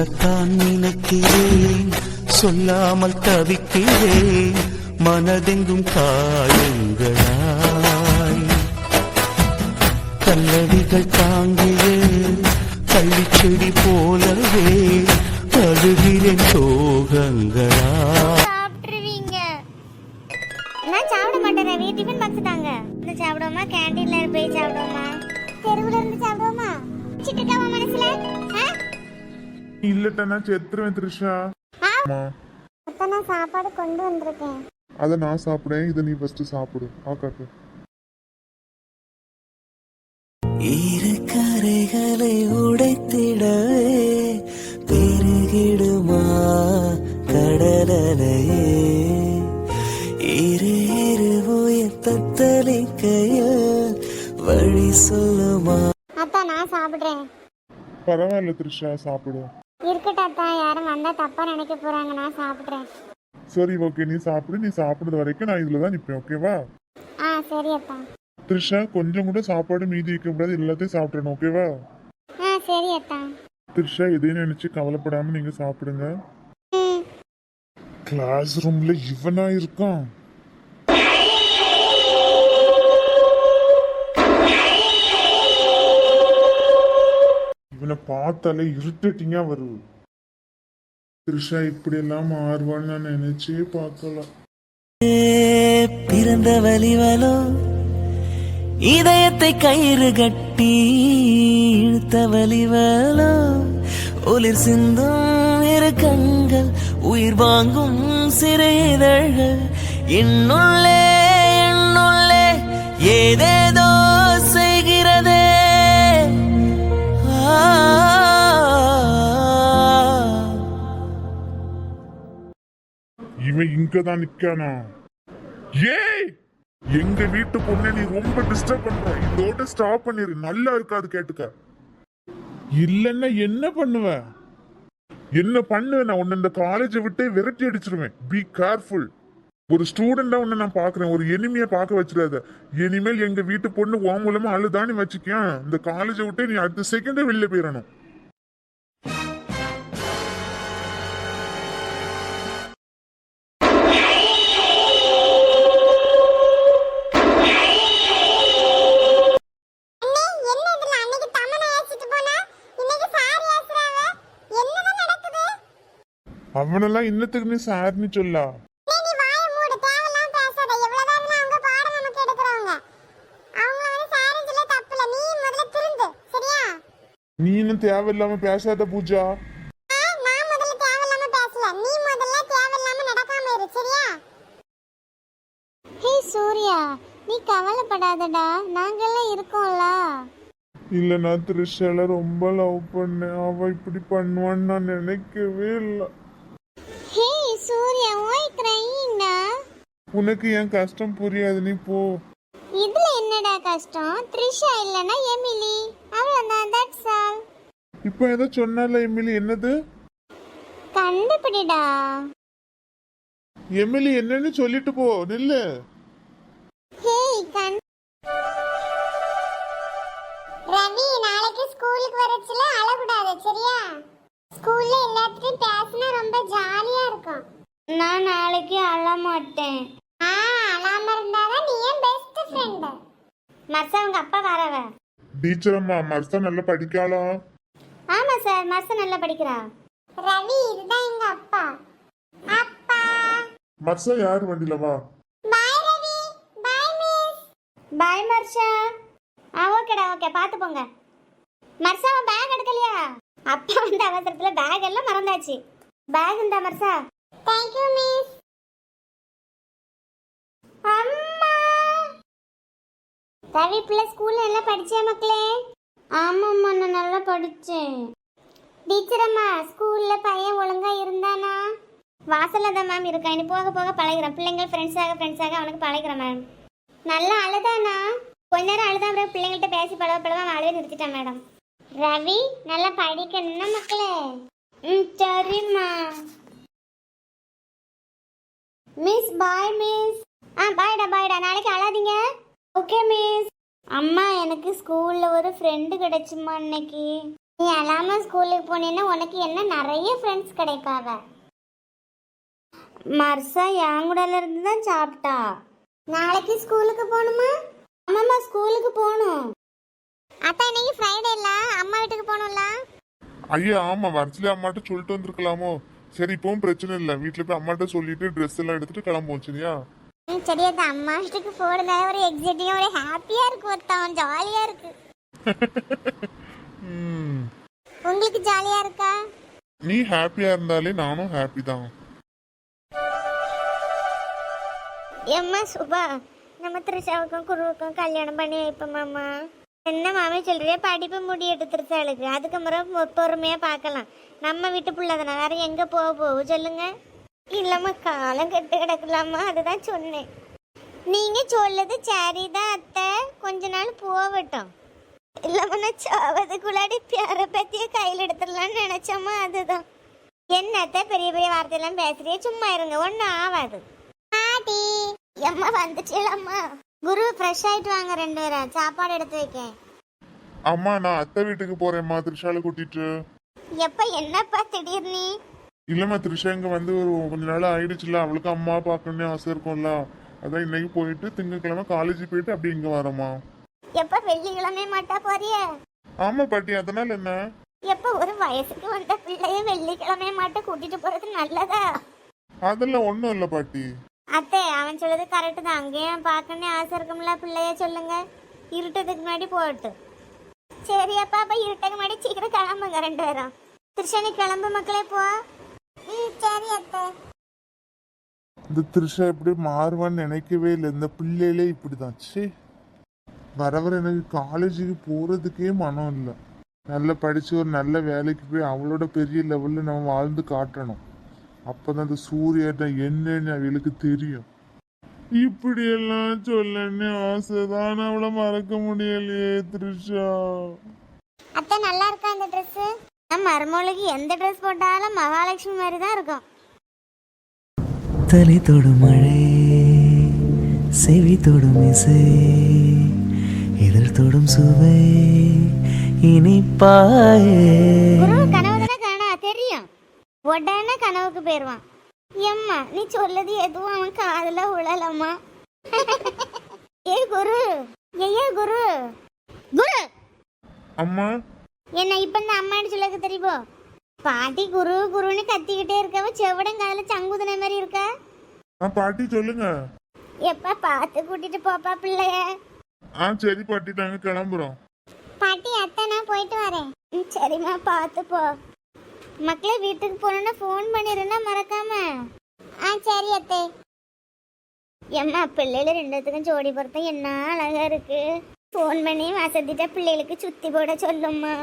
சொல்லத்தான் நினைக்கிறேன். சொல்லாமல் தவிக்கிறேன். மனதெங்கும் காயங்களாய். கல்லடிகள் தாங்கிய செடி போலவே அழுகிறேன் சோகங்களா டிஃபன் பாக்ஸ் தாங்க. இந்த சாப்பிடுவோமா? கேண்டீன்ல போய் சாப்பிடுவோமா? தெருவுல இருந்து சாப்பிடுவோமா? வச்சிட்டு இருக்காமா மனசுல? இல்லட்டா செத்துருவேன் த்ரிஷா. ஆ? அம்மா. அத்தை, நான் சாப்பாடு கொண்டு வந்திருக்கேன். அதை நான் சாப்பிடேன் இதை நீ ஃபர்ஸ்ட் சாப்பிடு. ஆக்காக்கு இரு கரைகளை உடைத்திடவே பெருகிடுமா கடலலையே. இரு இரு உயிர் தத்தளிக்கையில் வழி சொல்லுமா. அத்தா நான் சாப்பிடுறேன். பரவாயில்ல த்ரிஷா சாப்பிடு. இருக்கட்டும் அத்தா யாரும் வந்தா தப்பா நினைக்க போறாங்க. நான் சாப்பிடுறேன். சரி ஓகே நீ சாப்பிடு. நீ சாப்பிடுறது வரைக்கும் நான் இதுல தான் நிப்பேன் ஓகேவா ஆ சரி அத்தா. த்ரிஷா கொஞ்சம் கூட சாப்பாடு மீதி வைக்க கூடாது. எல்லாத்தையும் சாப்பிடணும் ஓகேவா ஆ சரி அத்தா. த்ரிஷா எதையும் நினைச்சு கவலைப்படாம நீங்க சாப்பிடுங்க. கிளாஸ் ரூம்ல இவனா இருக்கான். பார்த்தாலே இருட்டட்டிங்கா வருது. த்ரிஷா இப்படி எல்லாம் மாறுவான்னு நான் நினைச்சே பார்க்கல. பிறந்த வலிவலோ இதயத்தை கயிறு கட்டி இழுத்த வலிவலோ ஒளிர் சிந்தும் இரு கண்கள் உயிர் வாங்கும் சிறு இதழ்கள் என்னுள்ளே என்னுள்ளே ஏதேதோ இவன் இங்கதான் நிக்கானா ஏய்! எங்க வீட்டு பொண்ணை நீ ரொம்ப டிஸ்டர்ப் பண்ற. இதோட ஸ்டாப் பண்ணிரு. நல்லா இருக்காது கேட்டுக்க. இல்லன்னா என்ன பண்ணுவ? என்ன பண்ணுவேன் நான் உன்னை இந்த காலேஜை விட்டே விரட்டி அடிச்சிருவேன். பி கேர்ஃபுல் ஒரு ஸ்டூடெண்டா உன்னை நான் பாக்குறேன். ஒரு எனிமையை பார்க்க வச்சிடாத. இனிமேல் எங்க வீட்டு பொண்ணு ஓ மூலமா அழுதானு வச்சுக்கேன் இந்த காலேஜை விட்டே நீ அடுத்த செகண்டே வெளில போயிடணும் அவனெல்லாம் இன்னத்துக்கு நீ சார்னு சொல்லா நீ இன்னும் தேவையில்லாம பேசாத பூஜா. ஆ, நான் முதல்ல தேவையில்லாம பேசல. நீ முதல்ல தேவையில்லாம நடக்காம இரு சரியா? ஹே சூர்யா நீ கவலைப்படாதடா. நாங்கெல்லாம் இருக்கோம்ல. இல்ல நான் த்ரிஷால ரொம்ப லவ் பண்ணேன். அவ இப்படி பண்ணுவான்னு நான் நினைக்கவே இல்லை. உனக்கு என் கஷ்டம் புரியாது நீ போ. இதுல என்னடா கஷ்டம்? த்ரிஷா இல்லனா எமிலி. அவ்வளவுதான் தட்ஸ் ஆல் இப்போ ஏதோ சொன்னால எமிலி என்னது? கண்டுபிடிடா. எமிலி என்னன்னு சொல்லிட்டு போ நில்லு. ஹேய் கண் ரவி நாளைக்கு ஸ்கூலுக்கு வரச்சுல அழக்கூடாது சரியா? ஸ்கூல்ல எல்லாத்துலயும் பேசினா ரொம்ப ஜாலியா இருக்கும். நான் நாளைக்கு அழ மாட்டேன் ஆ அழாம இருந்தாதான் நீ என் பெஸ்ட் ஃப்ரெண்ட் மர்சா உங்க அப்பா வரவ டீச்சர் அம்மா மர்சா நல்லா படிக்காளா? ஆமா சார் மர்சா நல்லா படிக்கிறா. ரவி இதுதான் எங்க அப்பா. அப்பா. மர்சா யார் வண்டியில வா. பாய் ரவி. பாய் மிஸ் பாய் மர்ஷா ஆ ஓகேடா ஓகே பார்த்து போங்க. மர்ஷா பேக் எடுக்கலையா? அப்பா வந்து அவசரத்துல பேக் எல்லாம் மறந்தாச்சு. பேக் இருந்தா மர்ஷா தேங்க் யூ மிஸ் அம்மா ரவி பிள்ளை ஸ்கூல்ல நல்லா படிச்சியா மக்களே? ஆமாம்மா நான் நல்லா படிச்சேன். டீச்சர் அம்மா ஸ்கூல்ல பையன் ஒழுங்கா இருந்தானா? வாசல்ல தான் மேம் இருக்கா? இனி போக போக பழகிறேன். பிள்ளைங்க ஃப்ரெண்ட்ஸாக ஃப்ரெண்ட்ஸாக அவனுக்கு பழகிறேன் மேம் நல்லா அழுதானா? கொஞ்ச நேரம் அழுதா அப்புறம் பிள்ளைங்கள்ட்ட பேசி பழக அவன் அழுவே நிறுத்திட்டான் மேடம் ரவி நல்லா படிக்கணும்னா மக்களே? ம் சரிம்மா. மிஸ் பாய் மிஸ் ஆ பாய்டா பாய்டா நாளைக்கு அழாதீங்க. ஓகே மிஸ் அம்மா எனக்கு ஸ்கூலில் ஒரு ஃப்ரெண்டு கிடைச்சுமா இன்னைக்கு? நீ அழாம ஸ்கூலுக்கு போனீன்னா உனக்கு என்ன நிறைய ஃப்ரெண்ட்ஸ் கிடைப்பாவ மர்சா என் கூடல இருந்து தான் சாப்பிட்டா. நாளைக்கு ஸ்கூலுக்கு போகணுமா? ஆமாம்மா ஸ்கூலுக்கு போகணும். அத்தா இன்னைக்கு ஃப்ரைடே இல்ல. அம்மா வீட்டுக்கு போகணும்ல? ஐயா ஆமா வரச்சுல அம்மாட்ட சொல்லிட்டு வந்திருக்கலாமோ? சரி இப்பவும் பிரச்சனை இல்லை. வீட்டில் போய் அம்மாட்ட சொல்லிட்டு ட்ரெஸ் எல்லாம் எடுத்துட்டு கிளம்புவோம் சரியா? சரி அத்தா அம்மா வீட்டுக்கு போகிறதால ஒரு எக்ஸைட்டிங்காக ஒரு ஹாப்பியாக இருக்கு ஒருத்தன் ஜாலியாக இருக்கு. உங்களுக்கு ஜாலியாக இருக்கா? நீ ஹாப்பியா இருந்தாலே நானும் ஹாப்பி தான். எம்மா சுபா நம்ம திருஷாவுக்கும் குருவுக்கும் கல்யாணம் பண்ணி வைப்போமாம்மா? என்ன மாமி சொல்றியா படிப்பு முடியட்டு திருச்சாளுக்கு அதுக்கு முறை பொறுமையா பார்க்கலாம். நம்ம வீட்டு பிள்ளை தானே வேற எங்க போக போகும் சொல்லுங்க. இல்லம்மா காலம் கெட்டு கிடக்கலாமா? அதுதான் சொன்னேன். நீங்க சொல்லுது சரிதான் அத்தை. கொஞ்ச நாள் போகட்டும். இல்லம்மா நான் சாவதுக்குள்ளாடி பேர பத்திய கையில் எடுத்துடலாம்னு நினைச்சோமா? அதுதான். என்னத்த பெரிய பெரிய வார்த்தையெல்லாம் பேசுறியே? சும்மா இருங்க. ஒன்றும் ஆகாது பாட்டி எம்மா வந்துட்டீங்களம்மா? குரு ஃப்ரெஷ் ஆயிட்டு வாங்க ரெண்டு பேரும். சாப்பாடு எடுத்து வைக்கேன். அம்மா நான் அத்தை வீட்டுக்கு போறேன்மா த்ரிஷால கூட்டிட்டு. எப்ப? என்னப்பா திடீர்னு? இல்லம்மா த்ரிஷா இங்க வந்து ஒரு கொஞ்ச நாள் ஆயிடுச்சுல அவளுக்கு அம்மா பார்க்கணும்னு ஆசை இருக்கும்ல. அதான் இன்னைக்கு போயிட்டு திங்கக்கிழமை காலேஜ் போயிட்டு அப்படியே இங்க வரமா எப்ப வெள்ளிக்கிழமை மாட்டா போறிய? ஆமா பாட்டி அதனால என்ன? எப்ப ஒரு வயசுக்கு வந்த பிள்ளைய வெள்ளிக்கிழமை மாட்ட கூட்டிட்டு போறது நல்லதா? அதெல்லாம் ஒண்ணும் இல்ல பாட்டி. அத்தை அவன் சொல்றது கரெக்டு தான். அங்கேயும் பார்க்கணும்னு ஆசை இருக்கும்ல பிள்ளைய சொல்லுங்க. இருட்டதுக்கு முன்னாடி போகட்டும் சரி அப்பா அப்ப இருட்டதுக்கு முன்னாடி சீக்கிரம் கிளம்புங்க ரெண்டு பேரும். திருஷனி கிளம்பு மக்களே போ. சரி அத்தை. இந்த த்ரிஷா எப்படி மாறுவான்னு நினைக்கவே இல்லை. இந்த பிள்ளையிலே இப்படிதான். சே வர வர எனக்கு காலேஜுக்கு போறதுக்கே மனம் இல்லை. நல்லா படிச்சு ஒரு நல்ல வேலைக்கு போய் அவளோட பெரிய லெவல்ல நம்ம வாழ்ந்து காட்டணும். அப்பதான் அந்த சூரியன் என்னன்னு அவளுக்கு தெரியும். இப்படி எல்லாம் சொல்லன்னு ஆசைதான். அவளை மறக்க முடியலையே த்ரிஷா. அத்தை நல்லா இருக்கா இந்த ட்ரெஸ் நம்ம மருமகளுக்கு எந்த ட்ரெஸ் போட்டாலும் மகாலட்சுமி மாதிரி தான் இருக்கும். தலை தொடும் மழை செவி தொடும் இசை இதழ் தொடும் சுவை இனிப்பாயே. குரு கனவு தானே காணா தெரியும். உடனே கனவுக்கு போயிடுவான் எம்மா நீ சொல்லது எதுவும் அவன் காதுல உழலம்மா? ஏ குரு ஏ குரு. குரு! அம்மா என்ன இப்ப இந்த அம்மான்னு சொல்லக்கு தெரியுமோ? பாட்டி குரு குருன்னு கத்திக்கிட்டே இருக்கவ செவடன் காதுல சங்குதுன மாதிரி இருக்கா. ஆ பாட்டி சொல்லுங்க. எப்ப பார்த்து கூட்டிட்டு போப்பா பிள்ளைய? ஆ சரி பாட்டி நாங்க கிளம்புறோம். பாட்டி அத்தை நான் போயிட்டு வரேன். ம், சரிம்மா பார்த்து போ. மக்களே வீட்டுக்கு போனோன்னா ஃபோன் பண்ணிருந்தா மறக்காம. ஆ சரி அத்தை. எம்மா பிள்ளைல ரெண்டுத்துக்கும் ஜோடி பொருத்தம் என்ன அழகா இருக்கு. ஃபோன் பண்ணி வசதிட்ட பிள்ளைகளுக்கு சுத்தி போட சொல்லும்மா.